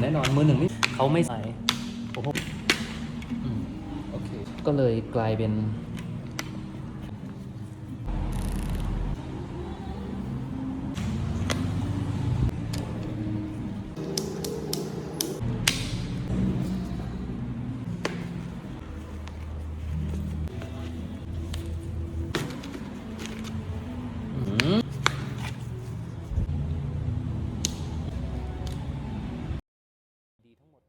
แน่นอนมือหนึ่งไม่เขาไม่ใส่โอ้โหอืมโอเค ก็เลยกลายเป็น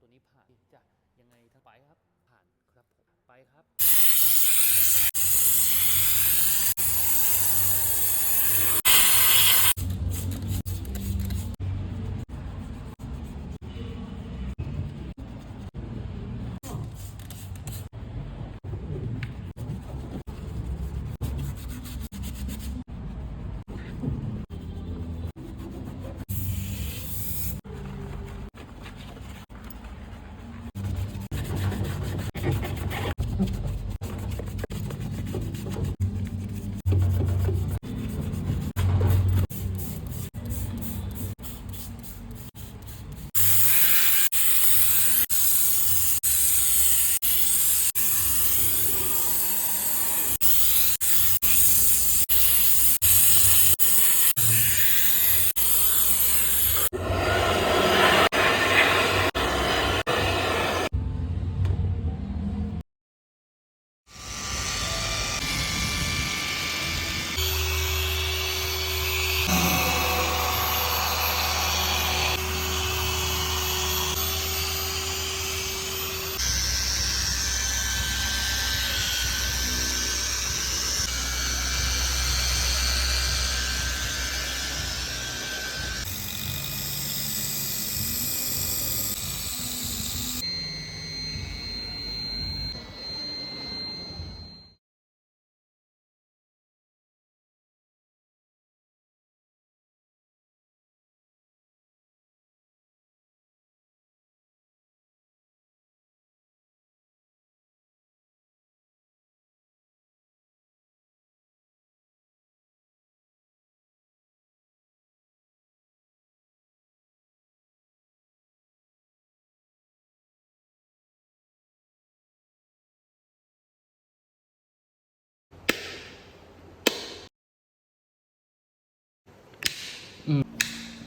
ตัวนี้ผ่านจะยังไงทั้งไปครับ ผ่านครับผมไปครับ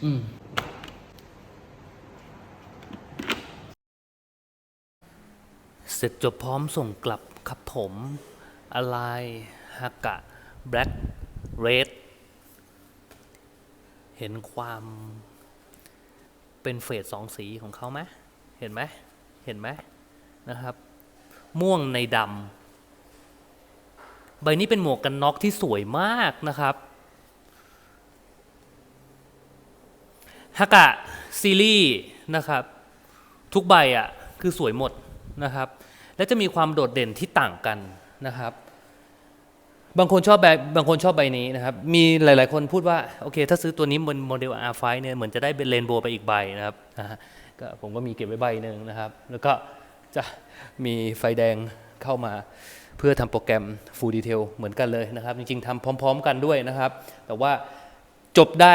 อืมเสร็จจบพร้อมส่งกลับครับผมอะไรฮากะแบล็ k เรดเห็นความเป็นเฟสสองสีของเขาไหมเห็นไหมเห็นไหมนะครับ ม่วงในดำใบนี้เป็นหมวกกันน็อกที่สวยมากนะครับ ฮากะซีรีส์นะครับ ทุกใบอะคือสวยหมดนะครับ และจะมีความโดดเด่นที่ต่างกันนะครับ บางคนชอบแบบบางคนชอบใบนี้นะครับ มีหลาย ๆ คนพูดว่าโอเคถ้าซื้อตัวนี้บนโมเดล R5 เนี่ยเหมือนจะได้เป็นเรนโบว์ไปอีกใบนะครับนะฮะก็ผมก็มีเก็บไว้ใบหนึ่งนะครับ แล้วก็จะมีไฟแดงเข้ามาเพื่อทำโปรแกรม Full Detail เหมือนกันเลยนะครับ จริง ๆทำพร้อม ๆ กันด้วยนะครับ แต่ว่าจบได้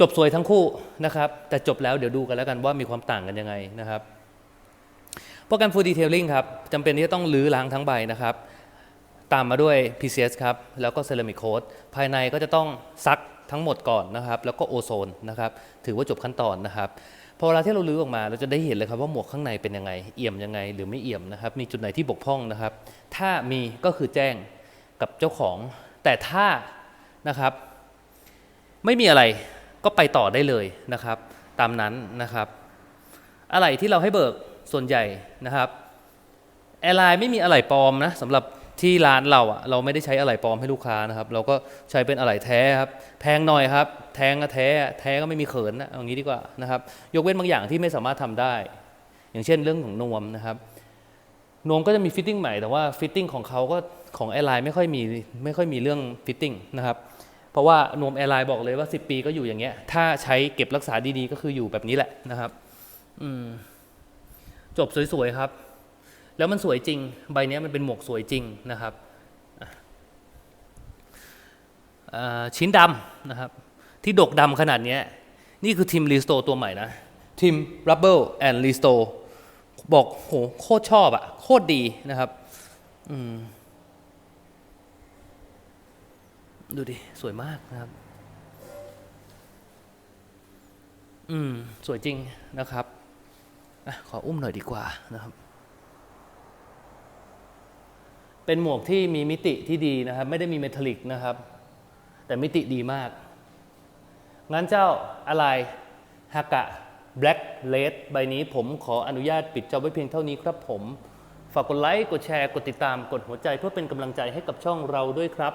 จบสวยทั้งคู่นะครับ แต่จบแล้วเดี๋ยวดูกันแล้วกันว่ามีความต่างกันยังไงนะครับโปรแกรม Full Detailing ครับจำเป็นที่จะต้องรื้อล้างทั้งใบนะครับ ตามมาด้วย PCS ครับ แล้วก็ Ceramic Coat ภายในก็จะต้องซักทั้งหมดก่อนนะครับ แล้วก็โอโซนนะครับ ถือว่าจบขั้นตอนนะครับพอเวลาที่เราลื้อออกมาเราจะได้เห็นเลยครับว่าหมวกข้างในเป็นยังไง เอี่ยมยังไง หรือไม่เอี่ยมนะครับ มีจุดไหนที่บกพร่องนะครับ ถ้ามีก็คือแจ้งกับเจ้าของ แต่ถ้านะครับ ไม่มีอะไร ก็ไปต่อได้เลยนะครับ ตามนั้นนะครับ อะไรที่เราให้เบิกส่วนใหญ่นะครับแอร์ไลน์ไม่มีอะไหล่ปลอมนะสำหรับที่ร้านเราอะเราไม่ได้ใช้อะไหล่ปลอมให้ลูกค้านะครับ เราก็ใช้เป็นอะไหล่แท้ครับแพงหน่อยครับ แทงก็แท้แท้ก็ไม่มีเขินนะเอางนี้ดีกว่านะครับ ยกเว้นบางอย่างที่ไม่สามารถทำได้ อย่างเช่นเรื่องของนวมนะครับนวมก็จะมีฟิตติ้งใหม่แต่ว่าฟิตติ้งของเขาก็ของแอร์ไลน์ไม่ค่อยมีไม่ค่อยมีเรื่องฟิตติ้งนะครับ ราะว่านวมแอร์ไลน์บอกเลยว่า 10 ปีก็อยู่อย่างเงี้ย ถ้าใช้เก็บรักษาดีๆ ก็คืออยู่แบบนี้แหละนะครับ อืม จบสวยๆครับ แล้วมันสวยจริง ใบเนี้ยมันเป็นหมวกสวยจริงนะครับชิ้นดำนะครับ ที่ดกดำขนาดนี้นี่คือทีมรีสโตตัวใหม่นะทีม Rubble and Restore บอกโหโคตรชอบอะโคตรดีนะครับ อืม ดูดิ สวยมากนะครับ อืม สวยจริงนะครับอขออุ้มหน่อยดีกว่านะครับ เป็นหมวกที่มีมิติที่ดีนะครับ ไม่ได้มีเมทัลลิกนะครับ แต่มิติดีมาก งั้นเจ้าอะไรฮากะ Black l a d ใบนี้ผมขออนุญาตปิดจอไว้เพียงเท่านี้ครับผม ฝากกดไลค์ กดแชร์ กดติดตาม กดหัวใจเพื่อเป็นกำลังใจให้กับช่องเราด้วยครับ